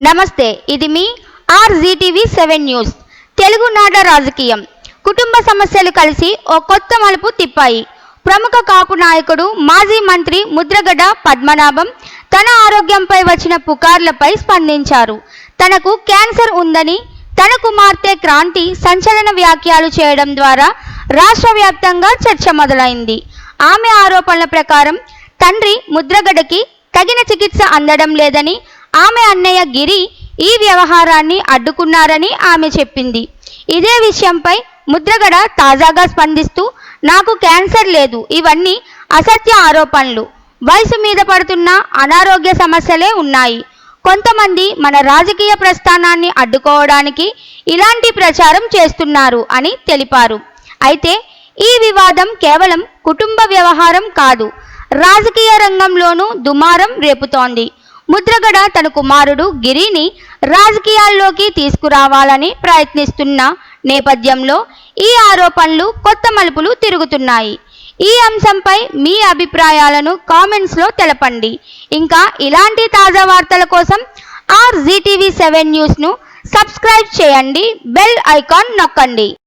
నమస్తే ఇది మీ ఆర్జీటీవీ సెవెన్ న్యూస్. తెలుగునాట రాజకీయం. కుటుంబ సమస్యలు కలిసి ఓ కొత్త మలుపు తిప్పాయి. ప్రముఖ కాపు నాయకుడు మాజీ మంత్రి ముద్రగడ పద్మనాభం తన ఆరోగ్యంపై వచ్చిన పుకార్లపై స్పందించారు. తనకు క్యాన్సర్ ఉందని తన కుమార్తె క్రాంతి సంచలన వ్యాఖ్యలు చేయడం ద్వారా రాష్ట్ర వ్యాప్తంగా చర్చ మొదలైంది. ఆమె ఆరోపణల ప్రకారం తండ్రి ముద్రగడకి తగిన చికిత్స అందడం లేదని ఆమె అన్నయ్య గిరి ఈ వ్యవహారాన్ని అడ్డుకున్నారని ఆమె చెప్పింది. ఇదే విషయంపై ముద్రగడ తాజాగా స్పందిస్తూ నాకు క్యాన్సర్ లేదు ఇవన్నీ అసత్య ఆరోపణలు. వయసు మీద పడుతున్న అనారోగ్య సమస్యలే ఉన్నాయి. కొంతమంది మన రాజకీయ ప్రస్థానాన్ని అడ్డుకోవడానికి ఇలాంటి ప్రచారం చేస్తున్నారు అని తెలిపారు. అయితే ఈ వివాదం కేవలం కుటుంబ వ్యవహారం కాదు రాజకీయ రంగంలోనూ దుమారం రేపుతోంది. ముద్రగడ తన కుమారుడు గిరిని రాజకీయాల్లోకి తీసుకురావాలని ప్రయత్నిస్తున్న నేపథ్యంలో ఈ ఆరోపణలు కొత్త మలుపులు తిరుగుతున్నాయి. ఈ అంశంపై మీ అభిప్రాయాలను కామెంట్స్లో తెలపండి. ఇంకా ఇలాంటి తాజా వార్తల కోసం ఆర్ జీటీవీ సెవెన్ న్యూస్ను సబ్స్క్రైబ్ చేయండి. బెల్ ఐకాన్ నొక్కండి.